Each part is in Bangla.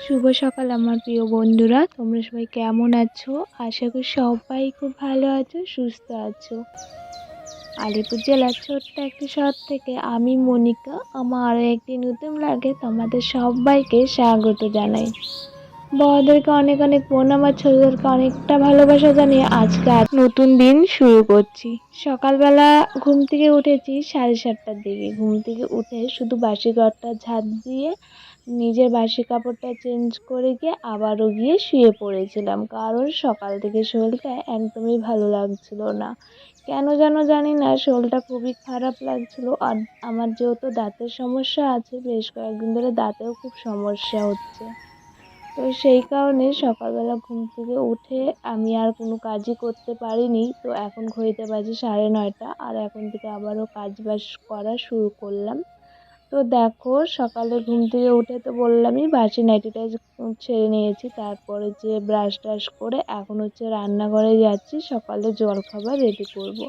শুভ সকাল আমার প্রিয় বন্ধুরা, তোমরা সবাই কেমন আছো? আশা করি সবাই খুব ভালো আছো, সুস্থ আছো। আলিপুর জেলার ছোট্ট একটি শহর থেকে আমি মনিকা, আমার আরও একটি নতুন লাগে তোমাদের সবাইকে স্বাগত জানাই। বড়দেরকে অনেক অনেক প্রণাম আর ছোটদেরকে অনেকটা ভালোবাসা জানিয়ে আজকে নতুন দিন শুরু করছি। সকালবেলা ঘুম থেকে উঠেছি সাড়ে সাতটার দিকে। ঘুম থেকে উঠে শুধু বাসি ঘরটা ঝাঁট দিয়ে নিজের বাসি কাপড়টা চেঞ্জ করে গিয়ে আবারও গিয়ে শুয়ে পড়েছিলাম। কারণ সকাল থেকে শরীরটা একদমই ভালো লাগছিল না। কেন যেন জানি না শরীরটা খুবই খারাপ লাগছিল। আর আমার যেহেতু দাঁতের সমস্যা আছে, বেশ কয়েকদিন ধরে দাঁতেও খুব সমস্যা হচ্ছে। তো সেই কারণে সকালবেলা ঘুম থেকে উঠে আমি আর কোনো কাজই করতে পারিনি। তো এখন ঘড়িতে বাজে সাড়ে নয়টা, আর এখন থেকে আবারও কাজ বাজ করা শুরু করলাম। তো দেখো, সকালে ঘুম থেকে উঠে তো বললামই বাসি নাইটিটা ছেড়ে নিয়েছি, তারপরে যে ব্রাশ ট্রাশ করে এখন হচ্ছে রান্নাঘরে যাচ্ছি, সকালে জলখাবার রেডি করব।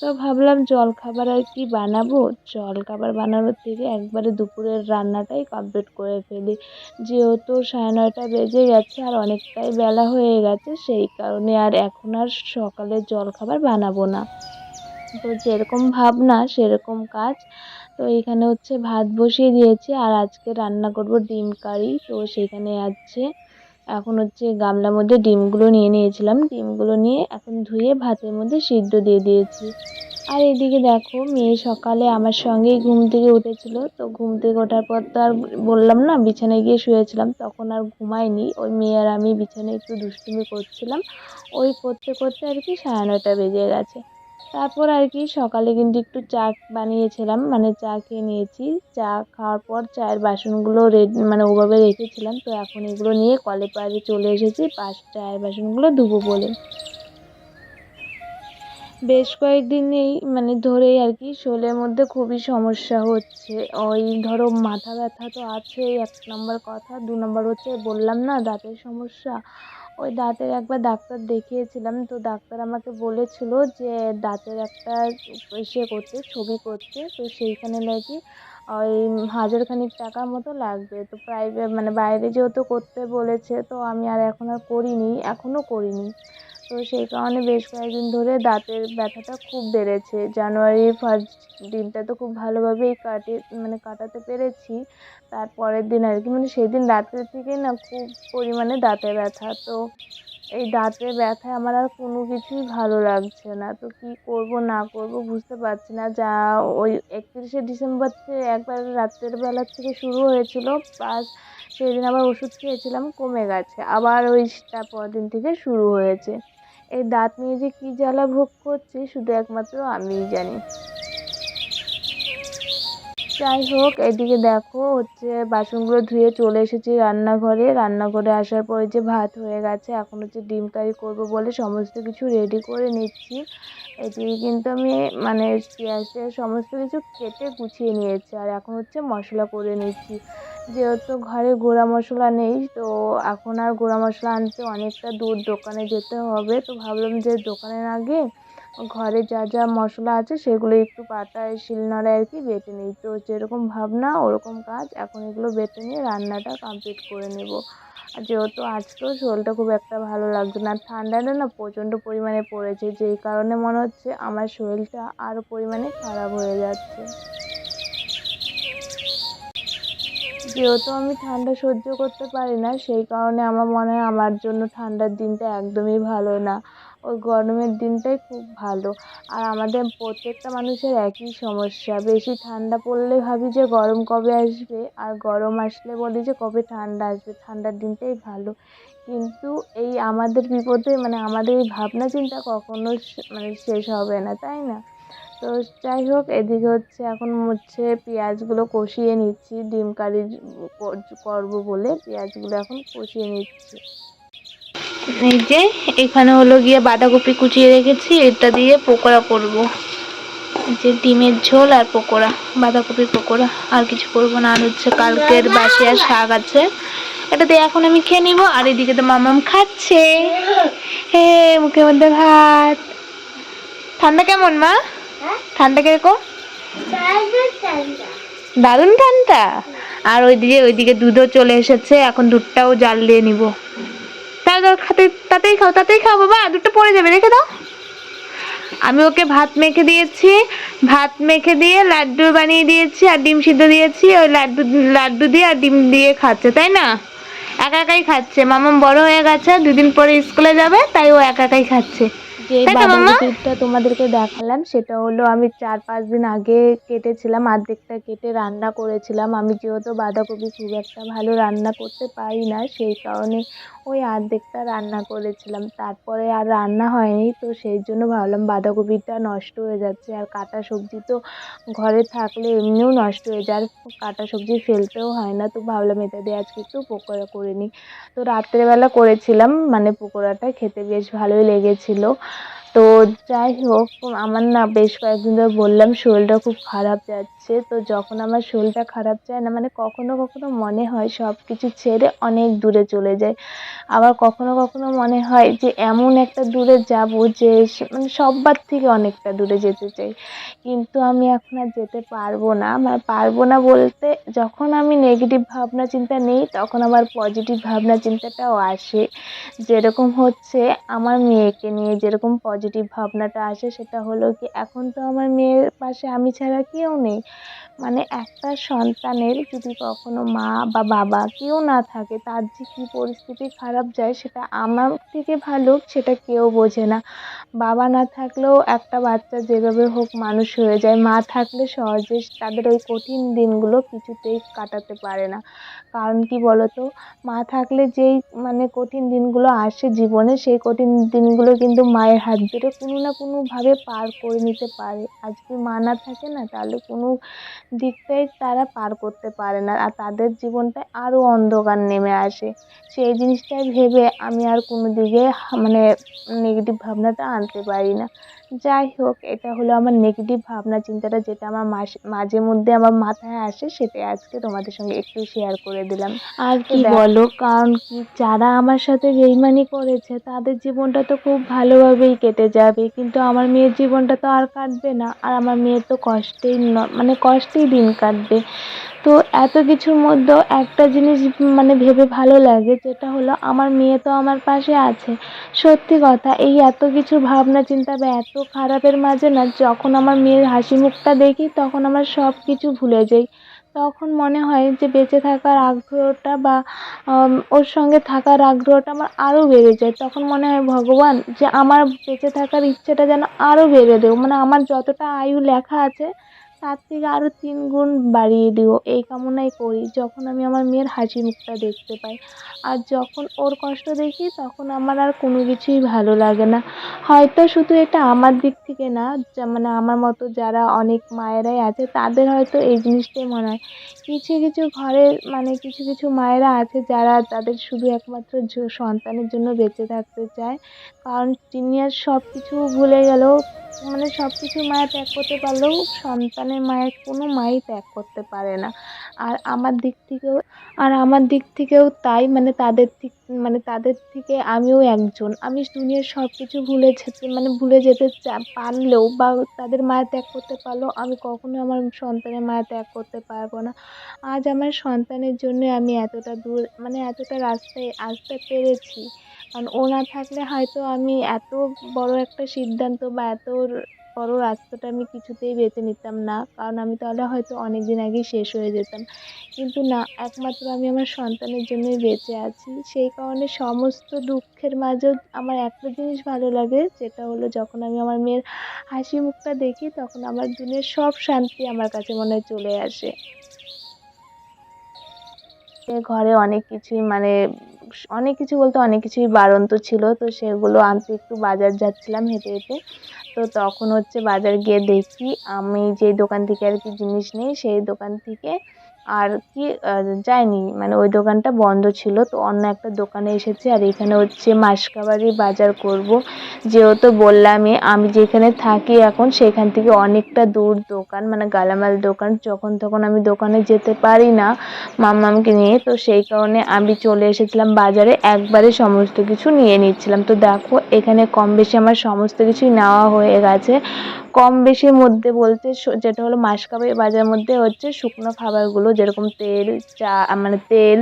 তো ভাবলাম জলখাবার আর কি বানাবো? জলখাবার বানানোর থেকে একবারে দুপুরের রান্নাটাই কমপ্লিট করে ফেলি। যেহেতু সাড়ে নয়টা বেজে গেছে আর অনেকটাই বেলা হয়ে গেছে, সেই কারণে আর এখন আর সকালের জলখাবার বানাবো না। তো যেরকম ভাবনা, সেরকম কাজ। তো এখানে হচ্ছে ভাত বসিয়ে দিয়েছি আর আজকে রান্না করব ডিম কারি। তো সেখানে আছে, এখন হচ্ছে গামলার মধ্যে ডিমগুলো নিয়ে নিয়েছিলাম। ডিমগুলো নিয়ে এখন ধুয়ে ভাতের মধ্যে সিদ্ধ দিয়ে দিয়েছি। আর এদিকে দেখো, মেয়ে সকালে আমার সঙ্গেই ঘুম থেকে উঠেছিল। তো ঘুম থেকে ওঠার পর তো আর বললাম না, বিছানায় গিয়ে শুয়েছিলাম। তখন আর ঘুমাইনি ওই মেয়ে আর আমি বিছানায় একটু দুষ্টুমি করছিলাম। ওই করতে করতে আর কি সাড়ে নটা বেজে গেছে। তারপর আর কি সকালে কিন্তু একটু চা বানিয়েছিলাম মানে চা খেয়ে নিয়েছি। চা খাওয়ার পর চায়ের বাসনগুলো রেডি মানে ওভাবে রেখেছিলাম, তো এখন এগুলো নিয়ে কলের পাড়ে চলে এসেছি, পাশ চায়ের বাসনগুলো ধুবো বলে। বেশ কয়েকদিনেই মানে ধরেই আর কি শোলের মধ্যে খুবই সমস্যা হচ্ছে। ওই ধরো মাথা ব্যথা তো আছেই, এক নম্বর কথা। দু নম্বর হচ্ছে বললাম না, দাঁতের সমস্যা। ওই দাঁতের একবার ডাক্তার দেখিয়েছিলাম, তো ডাক্তার আমাকে বলেছিল যে দাঁতের একটা ইসে করতে ছবি করতে তো সেইখানে নাকি ওই হাজার খানিক টাকার মতো লাগবে। তো প্রাইভেট মানে বাইরে যেহেতু করতে বলেছে, তো আমি আর এখন আর করিনি, এখনও করিনি। তো সেই কারণে বেশ কয়েকদিন ধরে দাঁতের ব্যথাটা খুব বেড়েছে। জানুয়ারি ফার্স্ট দিনটা তো খুব ভালোভাবেই কাটে মানে কাটাতে পেরেছি। তারপরের দিন আর কি মানে সেদিন রাত্রের থেকেই না খুব পরিমাণে দাঁতে ব্যথা। তো এই দাঁতে ব্যথায় আমার আর কোনো কিছুই ভালো লাগছে না। তো কী করব, না করব বুঝতে পারছি না। যা ওই একত্রিশে ডিসেম্বর থেকে একবার রাত্রের বেলার থেকে শুরু হয়েছিল প্লাস সেদিন আবার ওষুধ খেয়েছিলাম, কমে গেছে। আবার ওই তার পরের দিন থেকে শুরু হয়েছে। এই দাঁত নিয়ে যে কী জ্বালা ভোগ করছি, শুধু একমাত্র আমিই জানি। যাই হোক, এদিকে দেখো, হচ্ছে বাসনগুলো ধুয়ে চলে এসেছি রান্নাঘরে। রান্নাঘরে আসার পরে যে ভাত হয়ে গেছে, এখন হচ্ছে ডিম কারি করব বলে সমস্ত কিছু রেডি করে নিচ্ছি। এদিকে কিন্তু আমি মানে পেঁয়াজ টেয়াজ সমস্ত কিছু কেটে গুছিয়ে নিয়েছি, আর এখন হচ্ছে মশলা করে নিচ্ছি। যেহেতু ঘরে গুঁড়া মশলা নেই, তো এখন আর গুঁড়া মশলা আনতে অনেকটা দূর দোকানে যেতে হবে। তো ভাবলাম যে দোকানের আগে ঘরে যা যা মশলা আছে সেগুলো একটু পাটায় শিলনোড়ায় আর কি বেটে নিই। তো যেরকম ভাবনা, ওরকম কাজ। এখন এগুলো বেটে নিয়ে রান্নাটা কমপ্লিট করে নেব। আর যেহেতু আজকেও শরীরটা খুব একটা ভালো লাগছে না ঠান্ডাটা না প্রচণ্ড পরিমাণে পড়েছে, যেই কারণে মনে হচ্ছে আমার শরীরটা আরও পরিমাণে খারাপ হয়ে যাচ্ছে। যেহেতু আমি ঠান্ডা সহ্য করতে পারি না। সেই কারণে আমার মনে হয় আমার জন্য ঠান্ডার দিনটা একদমই ভালো না। ওই গরমের দিনটাই খুব ভালো। আর আমাদের প্রত্যেকটা মানুষের একই সমস্যা। বেশি ঠান্ডা পড়লে ভাবি যে গরম কবে আসবে, আর গরম আসলে বলি যে কবে ঠান্ডা আসবে। ঠান্ডার দিনটাই ভালো। কিন্তু এই আমাদের বিপদে মানে আমাদের এই ভাবনা চিন্তা কখনো মানে শেষ হবে না, তাই না? তো যাই হোক, এদিকে হচ্ছে এখন হচ্ছে পেঁয়াজগুলো কষিয়ে নিচ্ছি, ডিম কারি করব বলে পেঁয়াজগুলো এখন কষিয়ে নিচ্ছি। এই যে, এখানে হলো গিয়ে বাঁধাকপি কুচিয়ে রেখেছি, এটা দিয়ে পকোড়া করব। যে ডিমের ঝোল আর পকোড়া বাঁধাকপির পকোড়া, আর কিছু করব না। আর হচ্ছে কালকের বাসি আর শাক আছে এটা দিয়ে এখন আমি খেয়ে নিব, আর এদিকে তো মামাম খাচ্ছে। হে মুখের মধ্যে ভাত। ঠান্ডা কেমন, মা? ঠান্ডা কীরকম? দারুণ ঠান্ডা। আর ওইদিকে ওইদিকে দুধও চলে এসেছে এখন দুধটাও জাল দিয়ে নিব। তাই দাও খাতে তাতেই খাও তাতেই খাও বাবা দুধটা পড়ে যাবে রেখে দাও। আমি ওকে ভাত মেখে দিয়েছি ভাত মেখে দিয়ে লাড্ডু বানিয়ে দিয়েছি আর ডিম সিদ্ধ দিয়েছি ওই লাড্ডু লাড্ডু দিয়ে আর ডিম দিয়ে খাচ্ছে তাই না? একা একাই খাচ্ছে। মামা বড় হয়ে গেছে দুদিন পরে স্কুলে যাবে তাই ও একা একাই খাচ্ছে। যে তো বাঁধাকপিটা তোমাদেরকে দেখালাম সেটা হলো আমি চার পাঁচ দিন আগে কেটেছিলাম অর্ধেকটা কেটে রান্না করেছিলাম। আমি যেহেতু বাঁধাকপি খুব একটা ভালো রান্না করতে পারি না সেই কারণে ওই অর্ধেকটা রান্না করেছিলাম। তারপরে আর রান্না হয়নি তো সেই জন্য ভাবলাম বাঁধাকপিটা নষ্ট হয়ে যাচ্ছে। আর কাটা সবজি তো ঘরে থাকলে এমনিও নষ্ট হয়ে যায় আর কাঁটা সবজি ফেলতেও হয় না তো ভাবলাম এটা দিয়ে আজকে একটু পকোড়া করে নিই। তো রাত্রেবেলা করেছিলাম মানে পকোড়াটা খেতে বেশ ভালোই লেগেছিলো। তো যাই হোক আমার না বেশ কয়েকদিন ধরে বললাম শরীরটা খুব খারাপ যাচ্ছে। তো যখন আমার শরীরটা খারাপ যায় না মানে কখনো কখনো মনে হয় সব কিছু ছেড়ে অনেক দূরে চলে যাই। আবার কখনো কখনো মনে হয় যে এমন একটা দূরে যাব যে মানে সব্বার থেকে অনেকটা দূরে যেতে চাই। কিন্তু আমি এখন আর যেতে পারব না। মানে পারব না বলতে যখন আমি নেগেটিভ ভাবনা চিন্তা নেই, তখন আবার পজিটিভ ভাবনা চিন্তাটাও আসে। যেরকম হচ্ছে আমার মেয়েকে নিয়ে যেরকম পজিটিভ ভাবনাটা আসে, সেটা হলো কি, এখন তো আমার মেয়ের পাশে আমি ছাড়া কেউ নেই। মানে একটা সন্তানের যদি কখনো মা বা বাবা কেউ না থাকে, তার যে কী পরিস্থিতি খারাপ যায় সেটা আমার থেকে ভালো, সেটা কেউ বোঝে না। বাবা না থাকলেও একটা বাচ্চা যেভাবে হোক মানুষ হয়ে যায়, মা থাকলে সহজে তাদের ওই কঠিন দিনগুলো কিছুতেই কাটাতে পারে না। কারণ কি বলতো? মা থাকলে যেই মানে কঠিন দিনগুলো আসে জীবনে, সেই কঠিন দিনগুলো কিন্তু মায়ের হাত ধরে কোনো না কোনোভাবে পার করে নিতে পারে। যদি মা না থাকে না, তাহলে কোনো দিকটাই তারা পার করতে পারে না আর তাদের জীবনটায় আরও অন্ধকার নেমে আসে। সেই জিনিসটাই ভেবে আমি আর কোনো দিকে মানে নেগেটিভ ভাবনাটা আনতে পারি না। যাই হোক এটা হলো আমার নেগেটিভ ভাবনা চিন্তাটা যেটা আমার মাঝে মধ্যে আমার মাথায় আসে সেটাই আজকে তোমাদের সঙ্গে একটু শেয়ার করে দিলাম। আর কি বলো? কারণ কি যারা আমার সাথে বেইমানি করেছে তাদের জীবনটা তো খুব ভালোভাবেই কেটে যাবে কিন্তু আমার মেয়ের জীবনটা তো আর কাটবে না আর আমার মেয়ের তো কষ্টেই মানে কষ্টেই দিন কাটবে। তো এত কিছুর মধ্যেও একটা জিনিস মানে ভেবে ভালো লাগে যেটা হলো আমার মেয়ে তো আমার পাশে আছে। সত্যি কথা, এই এত কিছু ভাবনা চিন্তা বা এত খারাপের মাঝে না, যখন আমার মেয়ের হাসি মুখটা দেখি তখন আমার সব কিছু ভুলে যাই। তখন মনে হয় যে বেঁচে থাকার আগ্রহটা বা ওর সঙ্গে থাকার আগ্রহটা আমার আরও বেড়ে যায়। তখন মনে হয়, ভগবান, যে আমার বেঁচে থাকার ইচ্ছেটা যেন আরও বেড়ে দেও। মানে আমার যতটা আয়ু লেখা আছে তার থেকে আরও তিন গুণ বাড়িয়ে দিও এই কামনাই করি, যখন আমি আমার মেয়ের হাসি মুখটা দেখতে পাই। আর যখন ওর কষ্ট দেখি, তখন আমার আর কোনো কিছুই ভালো লাগে না। হয়তো শুধু এটা আমার দিক থেকে না মানে আমার মতো যারা অনেক মায়েরাই আছে, তাদের হয়তো এই জিনিসটাই মনে হয়। কিছু কিছু ঘরের মানে কিছু কিছু মায়েরা আছে, যারা তাদের শুধু একমাত্র সন্তানের জন্য বেঁচে থাকতে চায়। কারণ দুনিয়ার সব কিছু ভুলে গেলেও মানে সব কিছু মায়া ত্যাগ করতে পারলেও সন্তানের মায়ের, কোনো মাই ত্যাগ করতে পারে না। আর আমার দিক থেকেও, আর আমার দিক থেকেও তাই মানে তাদের দিক মানে তাদের থেকে আমিও একজন। আমি দুনিয়ার সব কিছু ভুলে যেতে মানে ভুলে যেতে পারলেও বা তাদের মায়া ত্যাগ করতে পারলেও আমি কখনো আমার সন্তানের মায়া ত্যাগ করতে পারব না। আজ আমার সন্তানের জন্য আমি এতটা দূর মানে এতটা রাস্তায় আসতে পেরেছি। কারণ ও না থাকলে হয়তো আমি এত বড় একটা সিদ্ধান্ত বা এত বড় রাস্তাটা আমি কিছুতেই বেছে নিতাম না। কারণ আমি তাহলে হয়তো অনেক দিন আগেই শেষ হয়ে যেতাম। কিন্তু না, একমাত্র আমি আমার সন্তানের জন্যই বেঁচে আছি। সেই কারণে সমস্ত দুঃখের মাঝেও আমার একটা জিনিস ভালো লাগে যেটা হলো যখন আমি আমার মেয়ের হাসি মুখটা দেখি, তখন আমার দিনের সব শান্তি আমার কাছে মনে চলে আসে। ঘরে অনেক কিছুই মানে অনেক কিছু বলতে অনেক কিছুই বাড়ন্ত ছিল, তো সেগুলো আনতে একটু বাজার যাচ্ছিলাম হেঁটে হেঁটে। তো তখন হচ্ছে বাজার গিয়ে দেখি আমি যে দোকান থেকে আর কি জিনিস নিই, সেই দোকান থেকে আর কি যায়নি মানে ওই দোকানটা বন্ধ ছিল, তো অন্য একটা দোকানে এসেছি, আর এখানে হচ্ছে মাসকাবারি বাজার করব। যেহেতু বললামই, আমি যেখানে থাকি এখন, সেখান থেকে অনেকটা দূর দোকান মানে গালামাল দোকান, যখন তখন আমি দোকানে যেতে পারি না মাম্মামকে নিয়ে, তো সেই কারণে আমি চলে এসেছিলাম বাজারে, একবারে সমস্ত কিছু নিয়ে নিচ্ছিলাম। তো দেখো এখানে কম বেশি আমার সমস্ত কিছুই নেওয়া হয়ে গেছে। কম বেশির মধ্যে বলতে যেটা হলো মাসকাবাই বাজার মধ্যে হচ্ছে শুকনো খাবারগুলো যেরকম তেল, চা মানে তেল,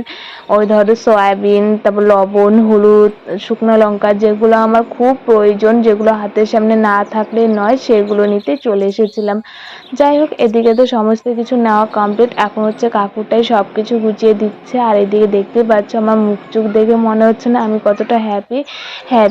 ওই ধরো সয়াবিন, তারপর লবণ, হলুদ, শুকনো লঙ্কা যেগুলো আমার খুব প্রয়োজন, যেগুলো হাতের সামনে না থাকলে নয়, সেগুলো নিতে চলে এসেছিলাম। যাই হোক, এদিকে তো সমস্ত কিছু নেওয়া কমপ্লিট এখন হচ্ছে কাকুরটাই সব কিছু গুছিয়ে দিচ্ছে। আর এদিকে দেখতে পাচ্ছ আমার মুখ চোখ দেখে মনে হচ্ছে না আমি কতটা হ্যাপি হ্যাঁ